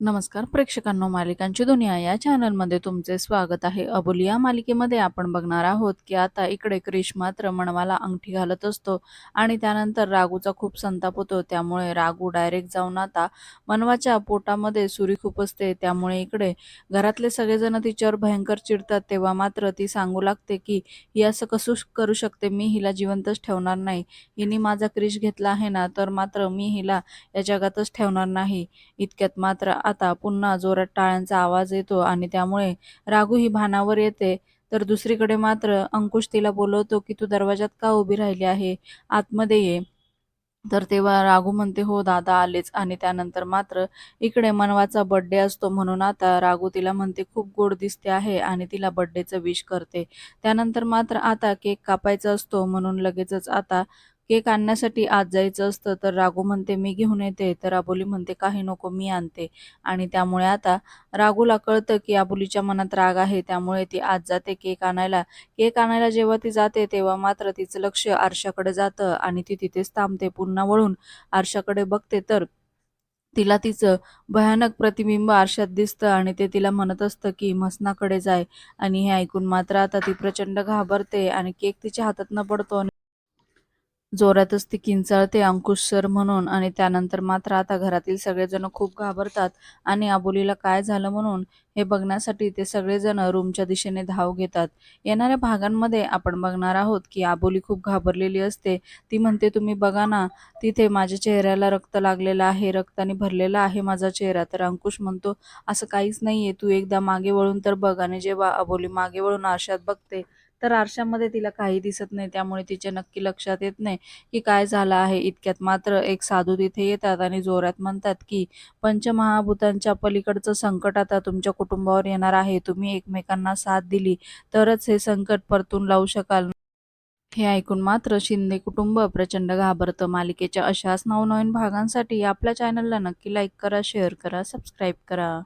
नमस्कार प्रेक्षकांनो मालिकांची दुनिया या चॅनलमध्ये तुमचे स्वागत आहे. अबोली या मालिकेमध्ये आपण बघणार आहोत की आता इकडे क्रिश मात्र मनवाला अंगठी घालत असतो आणि त्यानंतर रागूचा खूप संताप होतो. त्यामुळे रागू डायरेक्ट जाऊन आता मनवाच्या पोटामध्ये सुरी खूप असते त्यामुळे इकडे घरातले सगळेजण तिच्यावर भयंकर चिडतात. तेव्हा मात्र ती सांगू लागते की ही असं कसं करू शकते? मी हिला जिवंतच ठेवणार नाही. हिने माझा क्रिश घेतला आहे ना तर मात्र मी हिला या जगातच ठेवणार नाही. इतक्यात मात्र आता पुन्हा जोरात टाळ्यांचा आवाज येतो आणि त्यामुळे राघू ही भानावर येते. तर दुसरीकडे मात्र अंकुश तिला बोलवतो की तू दरवाजात का उभी राहिली आहे? आतमध्ये ये. तर तेव्हा राघू म्हणते हो दादा आलेच. आणि त्यानंतर मात्र इकडे मनवाचा बर्थडे असतो म्हणून आता राघू तिला म्हणते खूप गोड दिसते आहे आणि तिला बड्डेचं विश करते. त्यानंतर मात्र आता केक कापायचा असतो म्हणून लगेचच आता केक आणण्यासाठी आज जायचं असतं तर राघू म्हणते मी घेऊन येते. तर अबोली म्हणते काही नको मी आणते. आणि त्यामुळे आता राघूला कळतं की अबोलीच्या मनात राग आहे त्यामुळे ती आज जाते केक आणायला. केक आणायला जेव्हा ती जाते तेव्हा मात्र तिचं लक्ष आरशाकडे जातं आणि ती तिथेच थांबते पुन्हा वळून आरशाकडे बघते. तर तिला तिचं भयानक प्रतिबिंब आरशात दिसतं आणि ते तिला म्हणत असतं की मसनाकडे जाय. आणि हे ऐकून मात्र आता ती प्रचंड घाबरते आणि केक तिच्या हातातनं पडतो आणि जोरातच ती किंचाळते अंकुश सर म्हणून आणि त्यानंतर मात्र आता घरातील सगळेजण खूप घाबरतात. आणि आबोलीला काय झालं म्हणून हे बघण्यासाठी ते सगळेजण रूमच्या दिशेने धाव घेतात. येणाऱ्या भागांमध्ये आपण बघणार आहोत की आबोली खूप घाबरलेली असते. ती म्हणते तुम्ही बघा ना तिथे माझ्या चेहऱ्याला रक्त लागलेलं आहे रक्ताने भरलेला आहे माझा चेहरा. तर अंकुश म्हणतो असं काहीच नाहीये तू एकदा मागे वळून तर बघ. आणि जेव्हा अबोली मागे वळून आरशात बघते तर आरशामध्ये तिला काही दिसत नाही. त्यामुळे तिच्या नक्की लक्षात येत नाही की काय झालं आहे. इतक्यात मात्र एक साधू तिथे येतात आणि जोरात म्हणतात की पंचमहाभूतांच्या पलीकडचं संकट आता तुमच्या कुटुंबावर येणार आहे. तुम्ही एकमेकांना साथ दिली तरच हे संकट परतून लावू शकाल. हे ऐकून मात्र शिंदे कुटुंब प्रचंड घाबरतं. मालिकेच्या अशाच नवनवीन भागांसाठी आपल्या चॅनलला नक्की लाईक करा शेअर करा सबस्क्राईब करा.